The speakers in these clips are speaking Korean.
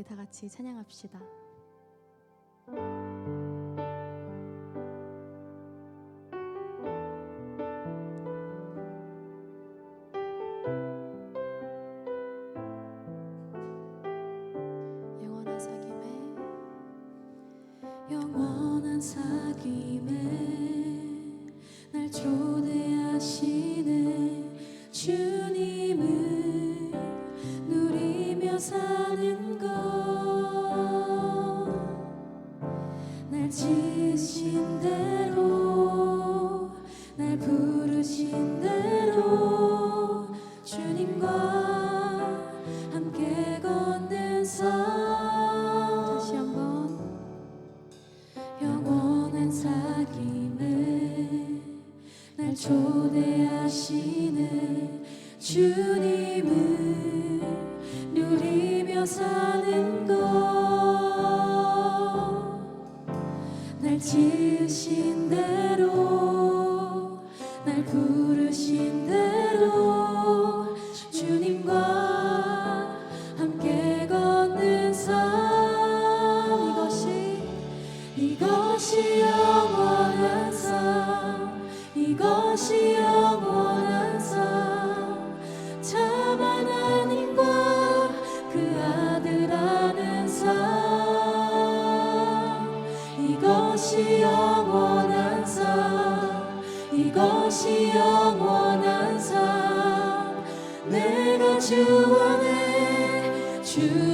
우리 다 같이 찬양합시다. 이것이 영원한 삶. 이것이 영원한 삶 참 하나님과 그 아들 아는 삶. 이것이 영원한 삶. 이것이 영원한 삶. 내가 주 안에 주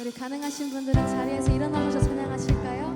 우리 가능하신 분들은 자리에서 일어나셔서 찬양하실까요?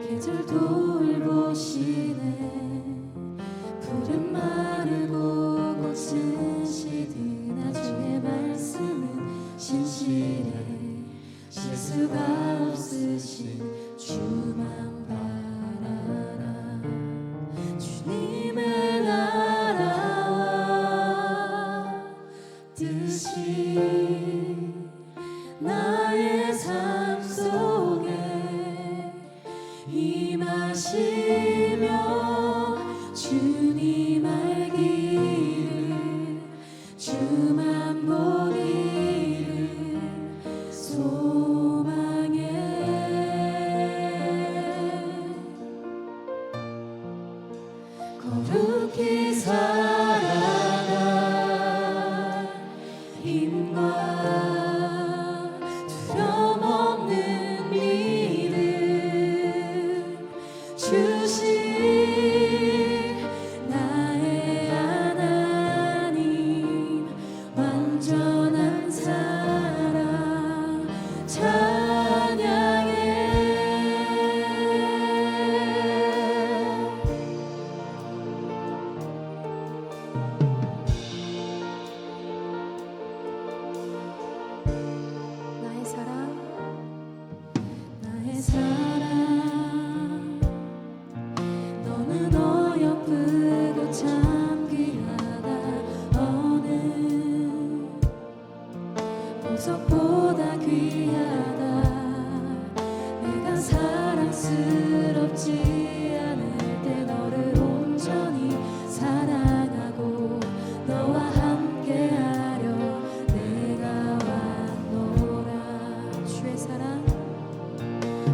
계절 돌보시네. 푸른 마르고 꽃은 시든 나중에 말씀은 신실해. 실수가 없으신 주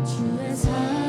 주의 사랑